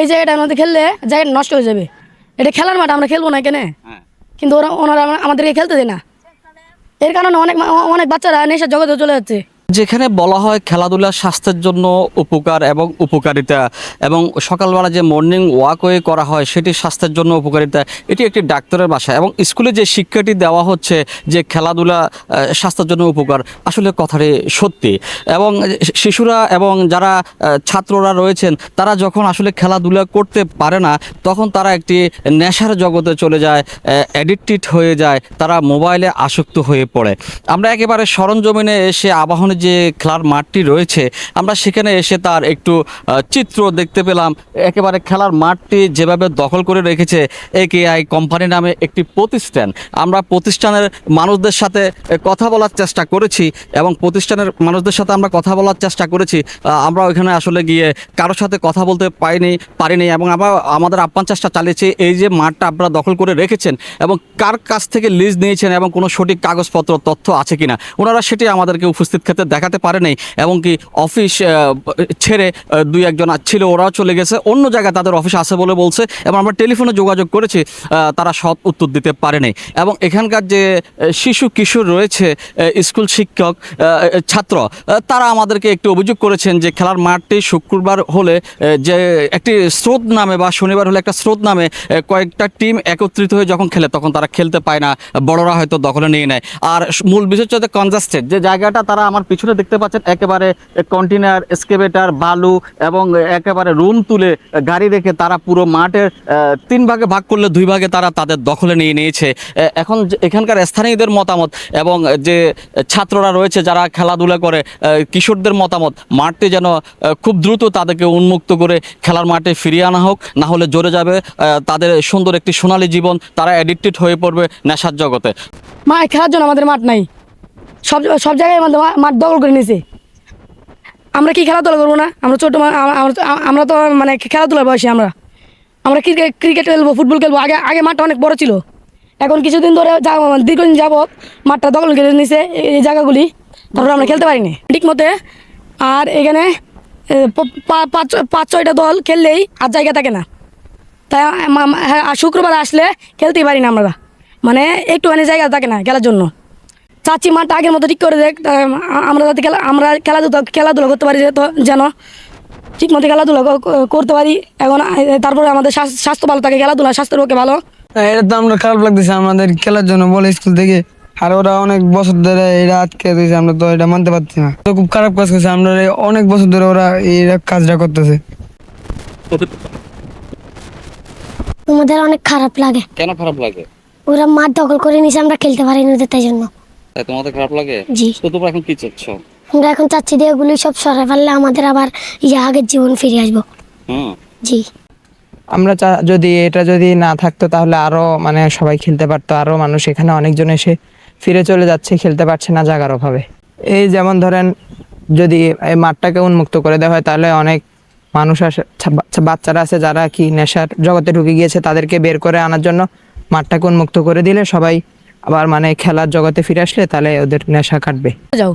এই জায়গাটার মধ্যে খেললে জায়গাটা নষ্ট হয়ে যাবে। এটা খেলার মাঠ আমরা খেলব না এখানে। হ্যাঁ। কিন্তু ওরা ওনারা আমাদেরকে খেলতে দেয় না। এর কারণে অনেক অনেক বাচ্চারা নেশার জগতে চলে যাচ্ছে। যেখানে বলা হয় খেলাধুলা স্বাস্থ্যের জন্য উপকার এবং উপকারিতা এবং সকালবেলা যে মর্নিং ওয়াকওয়ে করা হয় সেটি স্বাস্থ্যের জন্য উপকারিতা, এটি একটি ডাক্তারের বাসা এবং স্কুলে যে শিক্ষাটি দেওয়া হচ্ছে যে খেলাধুলা স্বাস্থ্যের জন্য উপকার, আসলে কথাটি সত্যি। এবং শিশুরা এবং যারা ছাত্ররা রয়েছেন, তারা যখন আসলে খেলাধুলা করতে পারে না, তখন তারা একটি নেশার জগতে চলে যায় অ্যাডিক্টেড হয়ে যায়, তারা মোবাইলে আসক্ত হয়ে পড়ে। আমরা একেবারে সরঞ্জমিনে এসে আবাহনে যে খেলার মাঠটি রয়েছে, আমরা সেখানে এসে তার একটু চিত্র দেখতে পেলাম। একেবারে খেলার মাঠটি যেভাবে দখল করে রেখেছে, একেআই কোম্পানি নামে একটি প্রতিষ্ঠান। আমরা প্রতিষ্ঠানের মানুষদের সাথে কথা বলার চেষ্টা করেছি এবং প্রতিষ্ঠানের মানুষদের সাথে আমরা কথা বলার চেষ্টা করেছি। আমরা ওইখানে আসলে গিয়ে কারোর সাথে কথা বলতে পাইনি, পারিনি এবং আমরা, আমাদের আপ্যান চেষ্টা চালিয়েছি এই যে মাঠটা আপনারা দখল করে রেখেছেন এবং কার কাছ থেকে লিজ নিয়েছেন এবং কোনো সঠিক কাগজপত্র, তথ্য আছে কিনা, ওনারা সেটি আমাদেরকে উপস্থিত ক্ষেত্রে দেখাতে পারেনি এবং কি অফিস ছেড়ে দুই একজন ছিল, ওরাও চলে গেছে। অন্য জায়গায় তাদের অফিস আছে বলে বলছে এবং আমরা টেলিফোনে যোগাযোগ করেছি তারা সৎ উত্তর দিতে পারেনি এবং এখানকার যে শিশু কিশোর রয়েছে স্কুল শিক্ষক ছাত্র তারা আমাদেরকে একটু অভিযোগ করেছেন যে খেলার মাঠটি শুক্রবার হলে যে একটি স্রোত নামে বা শনিবার হলে একটা স্রোত নামে কয়েকটা টিম একত্রিত হয়ে যখন খেলে, তখন তারা খেলতে পায় না। বড়রা হয়তো দখলে নিয়ে নেয়। আর মূল বিষয় হচ্ছে কনজাস্টেড যে জায়গাটা তারা আমার পিছনে দেখতে পাচ্ছেন, একেবারে কন্টেনার এসকেভেটার বালু এবং একেবারে রুম তুলে গাড়ি রেখে তারা পুরো মাঠের তিন ভাগে ভাগ করলে দুই ভাগে তারা তাদের দখলে নিয়ে নিয়েছে। এখন এখানকার স্থানীয়দের মতামত এবং যে ছাত্ররা রয়েছে যারা খেলাধুলা করে কিশোরদের মতামত, মাঠটি যেন খুব দ্রুত তাদেরকে উন্মুক্ত করে খেলার মাঠে ফিরিয়ে আনা হোক, না হলে জোরে যাবে তাদের সুন্দর একটি সোনালী জীবন, তারা অ্যাডিক্টেড হয়ে পড়বে নেশার জগতে। মা খেলার জন্য আমাদের মাঠ নাই। সব সব জায়গায় মাঠ দখল করে নিয়েছে আমরা কি খেলাধুলা করব না? আমরা ছোটো আমরা তো- মানে খেলাধুলার বয়সী আমরা। আমরা ক্রিকেট ক্রিকেট খেলব ফুটবল খেলব। আগে আগে মাঠটা অনেক বড় ছিল। এখন কিছুদিন ধরে যা- দীর্ঘদিন যাবত মাঠটা দখল করে নিয়েছে এই- জায়গাগুলি। তারপরে আমরা খেলতে পারিনি। ঠিক মতে আর এখানে পাঁচ পাঁচ ছয়টা দল খেললেই আর জায়গা থাকে না। তাই হ্যাঁ, আর শুক্রবার আসলে খেলতেই পারি না আমরা। মানে একটুখানি জায়গা থাকে না খেলার জন্য। চাচ্ছি মাঠটা আগের মতো ঠিক করে দেখ আমরা যাতে খেলা আমরা খেলাধুলা খেলাধুলা করতে পারি তো যেন ঠিক মতো খেলাধুলা করতে পারি। এখন তারপরে আমাদের স্বাস্থ্য ভালো থাকে খেলাধুলা স্বাস্থ্যের পক্ষে ভালো। হ্যাঁ, এটা তো আমরা খারাপ লাগতেছে আমাদের খেলার জন্য বলে স্কুল থেকে। আর ওরা অনেক বছর ধরে এটা আটকে দিয়েছে আমরা তো এটা মানতে পারছি না। তো খুব খারাপ কাজ করছে আমরা অনেক বছর ধরে ওরা এই কাজটা করতেছে। তোমাদের অনেক খারাপ লাগে। কেন খারাপ লাগে? ওরা মাঠ দখল করে নিছে আমরা খেলতে পারিনি ওদের তাই জন্য। তাই তোমাদের খারাপ লাগে? জি। তো তোমরা এখন কি চাচ্ছ? আমরা এখন চাচ্ছি যে এগুলি সব সরাই ফেললে আমাদের আবার ইয়ে আগের জীবন ফিরে আসব। হুম। জি। আমরা যদি এটা যদি না থাকতো তাহলে আরও মানে সবাই খেলতে পারতো আরও মানুষ এখানে অনেকজন এসে ফিরে চলে যাচ্ছে খেলতে পারছে না জায়গার অভাবে। এই যেমন ধরেন যদি এই মাঠটাকে উন্মুক্ত করে দেওয়া হয় তাহলে অনেক মানুষ আসে বাচ্চারা আছে যারা কি নেশার জগতে ঢুকে গিয়েছে তাদেরকে বের করে আনার জন্য মাঠটাকে উন্মুক্ত করে দিলে সবাই আবার মানে খেলার জগতে ফিরে আসলে তাহলে ওদের নেশা কাটবে। যাও।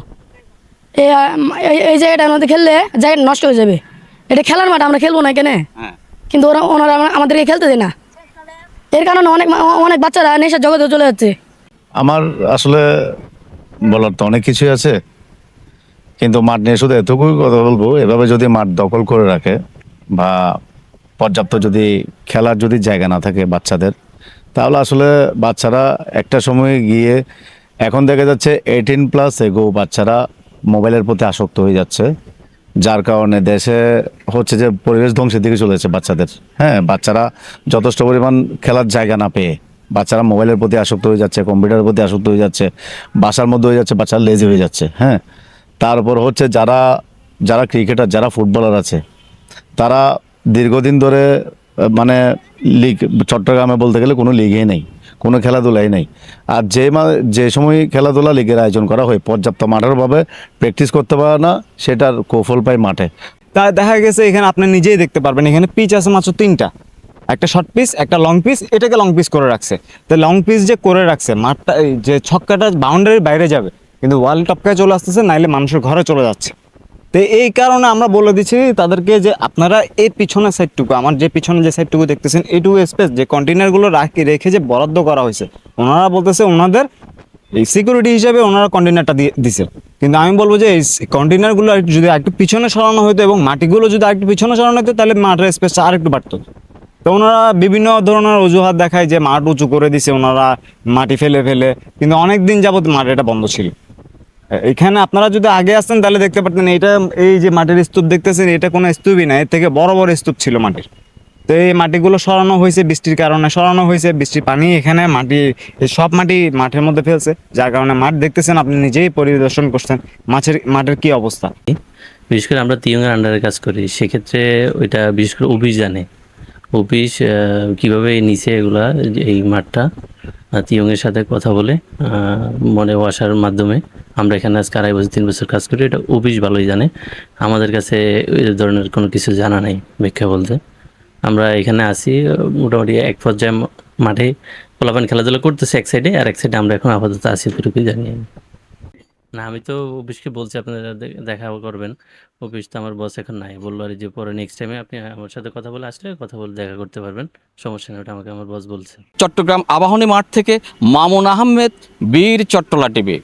এই আ- এই- এই জায়গাটার মধ্যে খেললে জায়গাটা নষ্ট হয়ে যাবে। এটা খেলার মাঠ আমরা খেলব না এখানে। হ্যাঁ। কিন্তু ওরা ওনারা আমা- আমাদেরকে খেলতে দেয় না। এর কারণে অনেক অনেক বাচ্চারা নেশার জগতে চলে যাচ্ছে। আমার আসলে বলার তো অনেক কিছুই আছে। কিন্তু মাঠ নিয়ে শুধু এতটুকুই কথা বলব এভাবে যদি মাঠ দখল করে রাখে বা পর্যাপ্ত যদি খেলার যদি জায়গা না থাকে বাচ্চাদের তাহলে আসলে বাচ্চারা একটা সময়ে গিয়ে এখন দেখা যাচ্ছে এইটিন প্লাস এগো বাচ্চারা মোবাইলের প্রতি আসক্ত হয়ে যাচ্ছে, যার কারণে দেশে হচ্ছে যে পরিবেশ ধ্বংসের দিকে চলে যাচ্ছে বাচ্চাদের। হ্যাঁ বাচ্চারা যথেষ্ট পরিমাণ খেলার জায়গা না পেয়ে বাচ্চারা মোবাইলের প্রতি আসক্ত হয়ে যাচ্ছে, কম্পিউটারের প্রতি আসক্ত হয়ে যাচ্ছে, বাসার মধ্যে হয়ে যাচ্ছে, বাচ্চারা লেজি হয়ে যাচ্ছে হ্যাঁ। তারপর হচ্ছে যারা যারা ক্রিকেটার যারা ফুটবলার আছে, তারা দীর্ঘদিন ধরে মানে লিগ চট্টগ্রামে বলতে গেলে কোনো লিগই নেই, কোনো খেলাধুলাই নেই। আর যে মা- যে সময় খেলাধুলা লিগের আয়োজন করা হয়, পর্যাপ্ত মাঠের অভাবে প্র্যাকটিস করতে পারে না, সেটার কৌফল পায় মাঠে। তা দেখা গেছে এখানে আপনি নিজেই দেখতে পারবেন, এখানে পিচ আছে মাত্র তিনটা। একটা শর্ট পিস একটা লং পিস এটাকে লং পিস করে রাখছে। তো লং পিস যে করে রাখছে, মাঠটা যে ছক্কাটা বাউন্ডারির বাইরে যাবে, কিন্তু ওয়াল টপকায় চলে আসতেছে, নাইলে মানুষের ঘরে চলে যাচ্ছে। তো এই কারণে আমরা বলে দিচ্ছি তাদেরকে যে আপনারা এই পিছনের সাইডটুকু আমার যে পিছনে যে সাইডটুকু দেখতেছেন, এইটুকু স্পেস যে কন্টেনারগুলো রাখি, রেখে যে বরাদ্দ করা হয়েছে, ওনারা বলতেছে ওনাদের এই সিকিউরিটি হিসাবে ওনারা কন্টেনারটা দিয়ে দিছে। কিন্তু আমি বলব যে এই কন্টেনারগুলো যদি একটু পিছনে সরানো হতো এবং মাটিগুলো যদি একটু পিছনে সরানো হতো তাহলে মাঠের স্পেসটা আর একটু বাড়তো। তো ওনারা বিভিন্ন ধরনের অজুহাত দেখায় যে মাঠ উঁচু করে দিছে ওনারা, মাটি ফেলে ফেলে, কিন্তু অনেক দিন যাবত মাঠ এটা বন্ধ ছিল। এখানে আপনারা যদি আগে আসতেন তাহলে দেখতে পারতেন এটা এই যে মাটির স্তূপ দেখতেছেন, এটা কোনো স্তূপই না, এর থেকে বড় বড় স্তূপ ছিল মাটির। তো এই মাটিগুলো সরানো হয়েছে বৃষ্টির কারণে, সরানো হয়েছে, বৃষ্টির পানি এখানে মাটি সব মাটি মাঠের মধ্যে ফেলছে, যার কারণে মাঠ দেখতেছেন, আপনি নিজেই পরিদর্শন করছেন, মাছের, মাঠের কি অবস্থা? বিশেষ করে আমরা তিয়ঙ্গের আন্ডারে কাজ করি, সেক্ষেত্রে ওইটা বিশেষ করে জানে অফিস কীভাবে নিচে এগুলা, এই মাঠটা? তিয়ঙ্গের সাথে কথা বলে মনে ওয়াসার মাধ্যমে। আমরা এখানে আজকে আড়াই বছর, তিন বছর কাজ করি, এটা অফিস ভালোই জানে। আমাদের কাছে এই ধরনের কোনো কিছু জানা নাই ব্যাখ্যা বলতে। আমরা এখানে আসি মোটামুটি এক পর্যায়ে মাঠে পোলাপান খেলাধুলা করতেছে এক সাইডে আর এক সাইডে আমরা এখন আপাতত আসি এতটুকুই জানি। না, আমি তো অফিসকে বলছি আপনারা দেখা করবেন। অফিস তো আমার বস এখন নাই। বলল, আর যে পরে নেক্সট টাইমে আপনি আমার সাথে কথা বলে আসলে কথা বলে দেখা করতে পারবেন। সমস্যা নেই, ওটা আমাকে আমার বস বলছে। চট্টগ্রাম আবাহনী মাঠ থেকে মামুন আহমেদ, বীর চট্টলা টিভি।